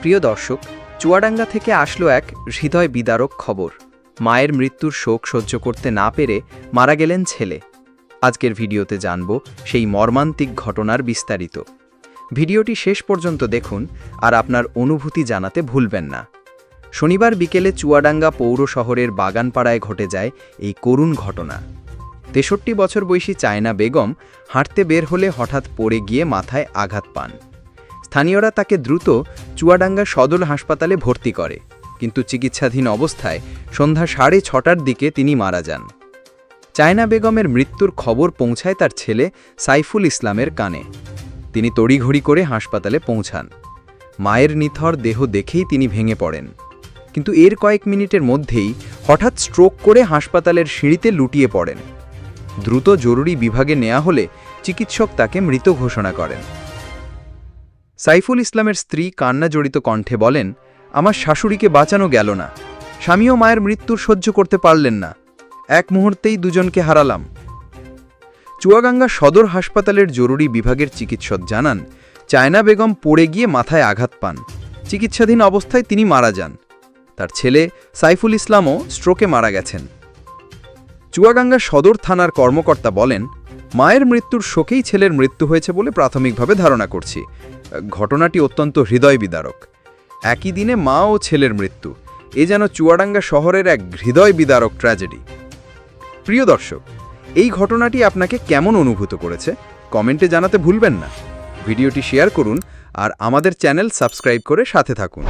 প্রিয় দর্শক, চুয়াডাঙ্গা থেকে আসলো এক হৃদয় বিদারক খবর। মায়ের মৃত্যুর শোক সহ্য করতে না পেরে মারা গেলেন ছেলে। আজকের ভিডিওতে জানব সেই মর্মান্তিক ঘটনার বিস্তারিত। ভিডিওটি শেষ পর্যন্ত দেখুন আর আপনার অনুভূতি জানাতে ভুলবেন না। শনিবার বিকেলে চুয়াডাঙ্গা পৌর শহরের বাগানপাড়ায় ঘটে যায় এই করুণ ঘটনা। তেষট্টি বছর বয়সী চায়না বেগম হাঁটতে বের হলে হঠাৎ পড়ে গিয়ে মাথায় আঘাত পান। স্থানীয়রা তাকে দ্রুত চুয়াডাঙ্গা সদর হাসপাতালে ভর্তি করে, কিন্তু চিকিৎসাধীন অবস্থায় সন্ধ্যা সাড়ে ছটার দিকে তিনি মারা যান। চায়না বেগমের মৃত্যুর খবর পৌঁছায় তার ছেলে সাইফুল ইসলামের কানে। তিনি তড়িঘড়ি করে হাসপাতালে পৌঁছান। মায়ের নিথর দেহ দেখেই তিনি ভেঙে পড়েন। কিন্তু এর কয়েক মিনিটের মধ্যেই হঠাৎ স্ট্রোক করে হাসপাতালের সিঁড়িতে লুটিয়ে পড়েন। দ্রুত জরুরি বিভাগে নেওয়া হলে চিকিৎসক তাকে মৃত ঘোষণা করেন। সাইফুল ইসলামের স্ত্রী কান্না জড়িত কণ্ঠে বলেন, আমার শাশুড়িকে বাঁচানো গেল না। স্বামীও মায়ের মৃত্যুর সহ্য করতে পারলেন না। এক মুহূর্তেই দুজনকে হারালাম। চুয়াগাঙ্গা সদর হাসপাতালের জরুরি বিভাগের চিকিৎসক জানান, চায়না বেগম পড়ে গিয়ে মাথায় আঘাত পান। চিকিৎসাধীন অবস্থায় তিনি মারা যান। তার ছেলে সাইফুল ইসলামও স্ট্রোকে মারা গেছেন। চুয়াগাঙ্গা সদর থানার কর্মকর্তা বলেন, মায়ের মৃত্যুর শোকেই ছেলের মৃত্যু হয়েছে বলে প্রাথমিকভাবে ধারণা করছি। ঘটনাটি অত্যন্ত হৃদয় বিদারক একই দিনে মা ও ছেলের মৃত্যু। এ যেন চুয়াডাঙ্গা শহরের এক হৃদয় বিদারক ট্র্যাজেডি। প্রিয় দর্শক, এই ঘটনাটি আপনাকে কেমন অনুভূত করেছে? কমেন্টে জানাতে ভুলবেন না। ভিডিওটি শেয়ার করুন আর আমাদের চ্যানেল সাবস্ক্রাইব করে সাথে থাকুন।